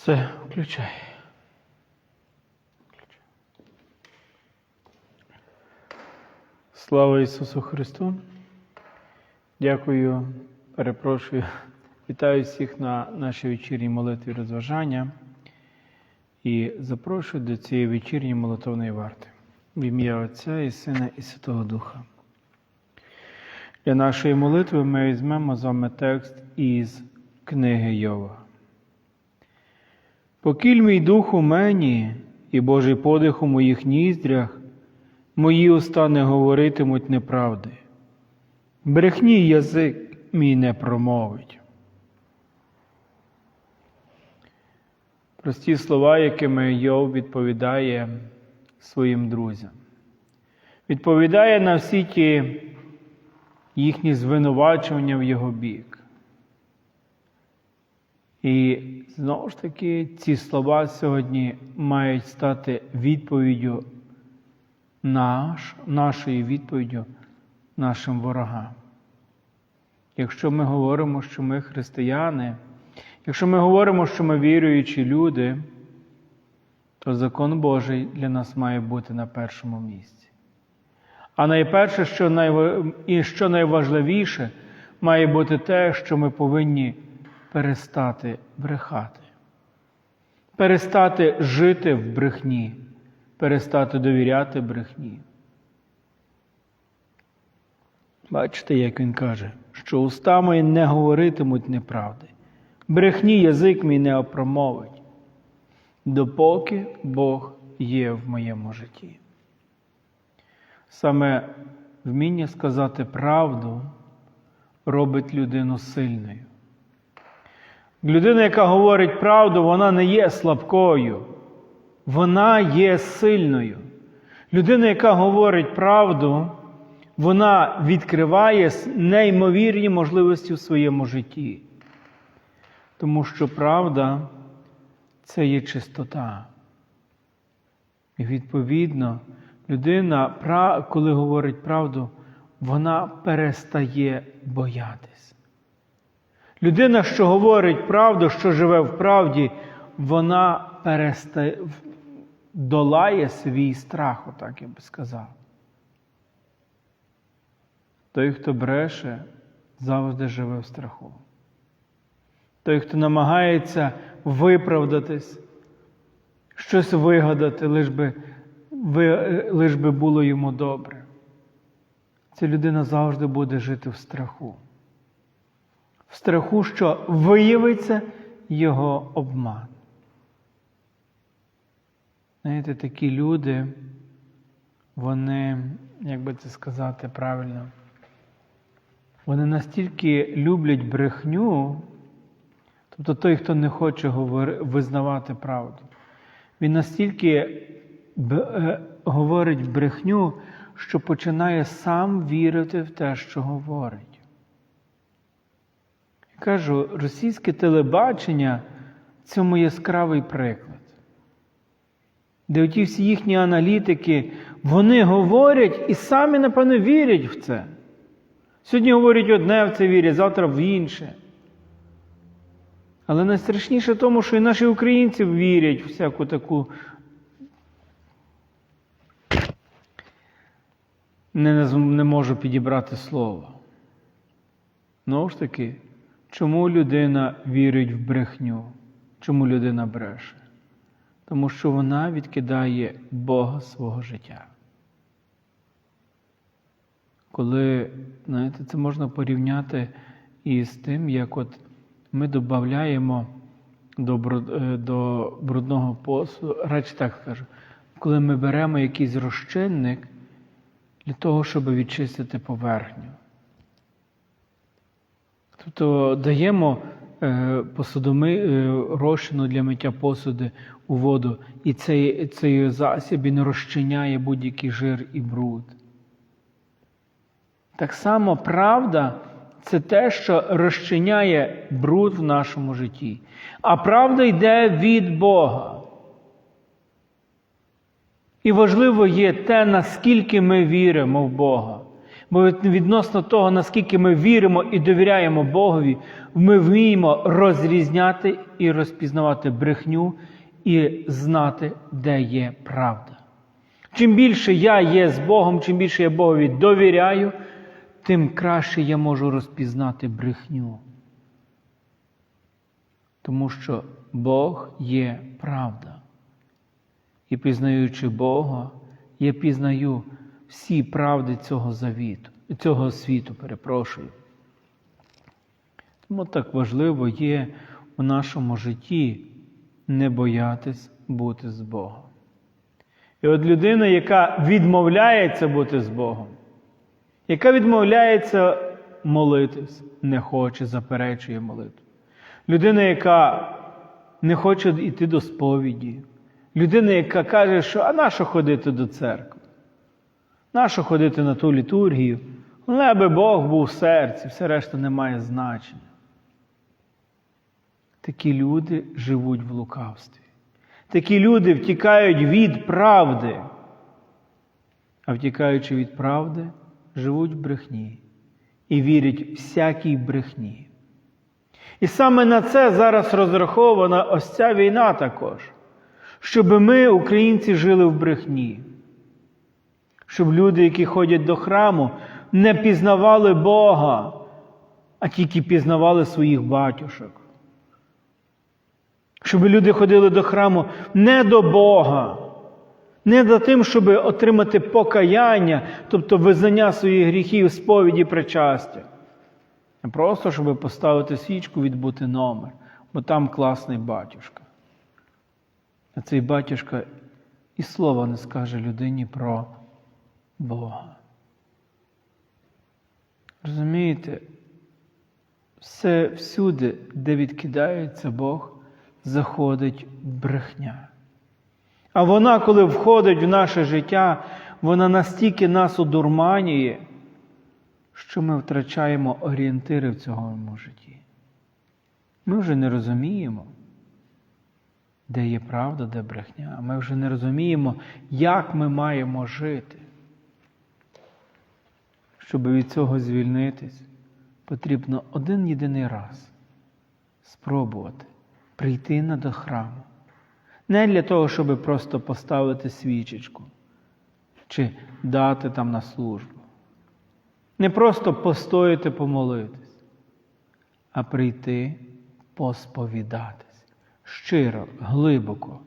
Все, включай. Слава Ісусу Христу. Дякую, перепрошую. Вітаю всіх на нашій вечірній молитві розважання і запрошую до цієї вечірньої молитовної варти в ім'я Отця і Сина і Святого Духа. Для нашої молитви ми візьмемо з вами текст із книги Йова. Покіль мій дух у мені, і Божий подих у моїх ніздрях, мої уста не говоритимуть неправди. Брехні язик мій не промовить. Прості слова, якими Йов відповідає своїм друзям. Відповідає на всі ті їхні звинувачення в його бік. І знову ж таки, ці слова сьогодні мають стати відповіддю наш, нашою відповіддю нашим ворогам. Якщо ми говоримо, що ми християни, якщо ми говоримо, що ми віруючі люди, то закон Божий для нас має бути на першому місці. А найперше, що найважливіше, має бути те, що ми повинні перестати брехати, перестати жити в брехні, перестати довіряти брехні. Бачите, як він каже, що уста мої не говоритимуть неправди, брехні язик мій не опромовить, допоки Бог є в моєму житті. Саме вміння сказати правду робить людину сильною. Людина, яка говорить правду, вона не є слабкою, вона є сильною. Людина, яка говорить правду, вона відкриває неймовірні можливості в своєму житті. Тому що правда це є чистота. І відповідно, людина, коли говорить правду, вона перестає боятись. Людина, що говорить правду, що живе в правді, вона перестає, долає свій страх, отак я би сказав. Той, хто бреше, завжди живе в страху. Той, хто намагається виправдатись, щось вигадати, лиш би, лиш би було йому добре. Ця людина завжди буде жити в страху. В страху, що виявиться його обман. Знаєте, такі люди, вони, як би це сказати правильно, вони настільки люблять брехню, тобто той, хто не хоче визнавати правду, він настільки говорить брехню, що починає сам вірити в те, що говорить. Кажу, російське телебачення цьому яскравий приклад. Де оті всі їхні аналітики, вони говорять і самі, напевно, вірять в це. Сьогодні говорять одне в це вірять, завтра в інше. Але найстрашніше тому, що і наші українці вірять в всяку таку не, не можу підібрати слово. Знову ж таки, чому людина вірить в брехню? Чому людина бреше? Тому що вона відкидає Бога свого життя. Коли, знаєте, це можна порівняти із тим, як от ми додаємо до до брудного посуду, радше так скажу, коли ми беремо якийсь розчинник для того, щоб відчистити поверхню. Тобто даємо посудоми розчину для миття посуди у воду, і цей цей засіб він розчиняє будь-який жир і бруд. Так само правда це те, що розчиняє бруд в нашому житті. А правда йде від Бога. І важливо є те, наскільки ми віримо в Бога. Бо відносно того, наскільки ми віримо і довіряємо Богові, ми вміємо розрізняти і розпізнавати брехню і знати, де є правда. Чим більше я є з Богом, чим більше я Богові довіряю, тим краще я можу розпізнати брехню. Тому що Бог є правда. І пізнаючи Бога, я пізнаю всі правди цього завіту, цього світу, перепрошую. Тому так важливо є у нашому житті не боятись бути з Богом. І от людина, яка відмовляється бути з Богом, яка відмовляється молитись, не хоче, заперечує молитву. Людина, яка не хоче йти до сповіді. Людина, яка каже, що а нащо ходити до церкви? Нащо ходити на ту літургію? Ну, аби Бог був в серці, все решта не має значення. Такі люди живуть в лукавстві. Такі люди втікають від правди. А втікаючи від правди, живуть в брехні і вірять всякій брехні. І саме на це зараз розрахована ось ця війна також. Щоб ми, українці, жили в брехні. Щоб люди, які ходять до храму, не пізнавали Бога, а тільки пізнавали своїх батюшок. Щоб люди ходили до храму не до Бога, не за тим, щоб отримати покаяння, тобто визнання своїх гріхів, сповіді причастя. А просто, щоб поставити свічку, відбути номер, бо там класний батюшка. А цей батюшка і слова не скаже людині про Бога. Розумієте, все всюди, де відкидається Бог, заходить брехня. А вона, коли входить в наше життя, вона настільки нас одурманює, що ми втрачаємо орієнтири в цьому житті. Ми вже не розуміємо, де є правда, де брехня. Ми вже не розуміємо, як ми маємо жити. Щоб від цього звільнитись, потрібно один єдиний раз спробувати прийти на до храму. Не для того, щоб просто поставити свічечку чи дати там на службу. Не просто постояти, помолитись, а прийти посповідатись щиро, глибоко,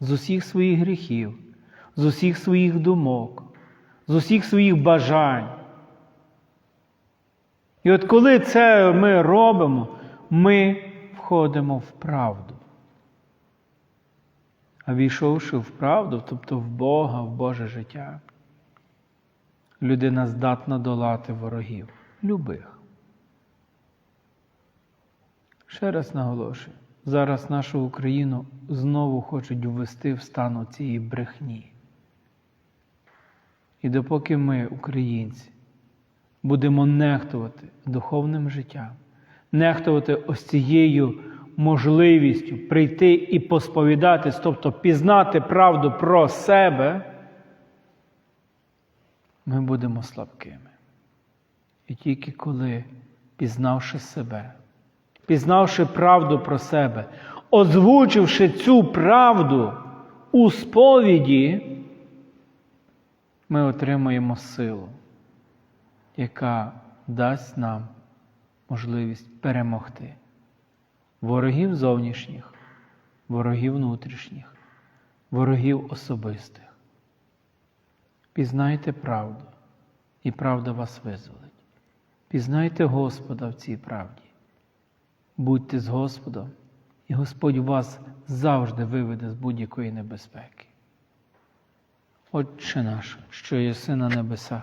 з усіх своїх гріхів, з усіх своїх думок, з усіх своїх бажань. І от коли це ми робимо, ми входимо в правду. А війшовши в правду, тобто в Бога, в Боже життя, людина здатна долати ворогів, любих. Ще раз наголошую, зараз нашу Україну знову хочуть ввести в стан цієї брехні. І допоки ми, українці, будемо нехтувати духовним життям, нехтувати ось цією можливістю прийти і посповідатись, тобто пізнати правду про себе, ми будемо слабкими. І тільки коли, пізнавши себе, пізнавши правду про себе, озвучивши цю правду у сповіді, ми отримаємо силу, яка дасть нам можливість перемогти ворогів зовнішніх, ворогів внутрішніх, ворогів особистих. Пізнайте правду, і правда вас визволить. Пізнайте Господа в цій правді. Будьте з Господом, і Господь вас завжди виведе з будь-якої небезпеки. Отче наш, що єси на небесах,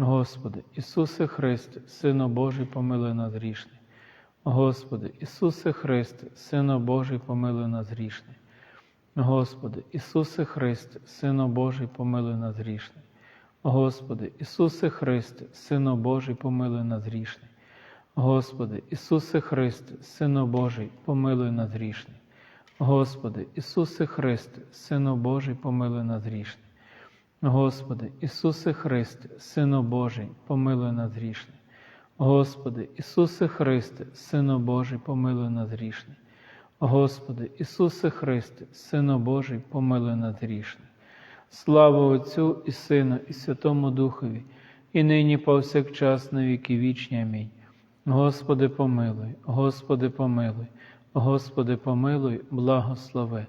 Господи, Ісусе Христе, Сину Божий, помилуй нас грішний. Господи, Ісусе Христе, Сино Божий, помилуй нас грішний. Господи, Ісусе Христе, Сино Божий, помилуй нас грішний. Господи, Ісусе Христе, Сино Божий, помилуй нас грішний. Господи, Ісусе Христе, Сино Божий, помилуй нас грішний. Господи, Ісусе Христе, Сино Божий, помилуй нас грішний. Господи, Ісусе Христе, Сино Божий, помилуй нас грішний. Господи, Ісусе Христе, Сино Божий, помилуй нас грішний. Господи, Ісусе Христе, Сино Божий, помилуй нас грішний. Слава Отцю і Сину, і Святому Духові, і нині повсякчас на віки вічні. Амінь. Господи, помилуй, Господи, помилуй, Господи, помилуй, благослови.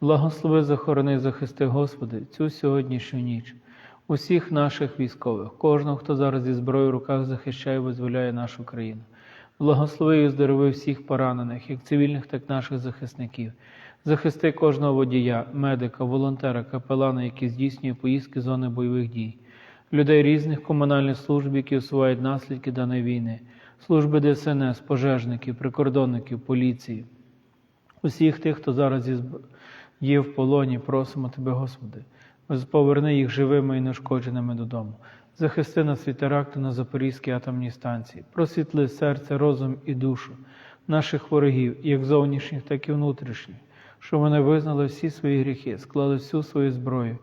Благослови, захорони, захисти, Господи, цю сьогоднішню ніч, усіх наших військових, кожного, хто зараз зі зброєю в руках захищає визволяє нашу країну. Благослови і оздорови всіх поранених, як цивільних, так і наших захисників. Захисти кожного водія, медика, волонтера, капелана, які здійснює поїздки зони бойових дій, людей різних комунальних служб, які усувають наслідки даної війни, служби ДСНС, пожежників, прикордонників, поліції, усіх тих, хто зараз із- є в полоні, просимо Тебе, Господи, поверни їх живими і нешкодженими додому. Захисти нас від теракту на Запорізькій атомній станції, просвітли серце, розум і душу наших ворогів, як зовнішніх, так і внутрішніх, щоб вони визнали всі свої гріхи, склали всю свою зброю,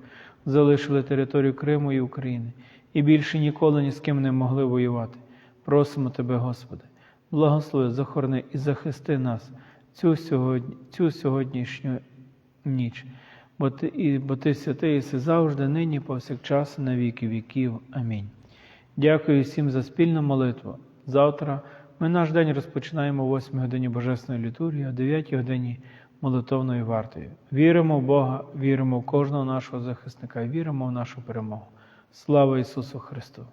залишили територію Криму і України і більше ніколи ні з ким не могли воювати. Просимо Тебе, Господи, благослови, захорони і захисти нас цю, сьогодні, цю сьогоднішню ніч. Бо ти, і, бо ти святий єси завжди, нині, повсякчас, на віки віків. Амінь. Дякую всім за спільну молитву. Завтра ми наш день розпочинаємо о 8 годині Божественної літургії, о 9 годині молитовною вартою. Віримо в Бога, віримо в кожного нашого захисника, віримо в нашу перемогу. Слава Ісусу Христу!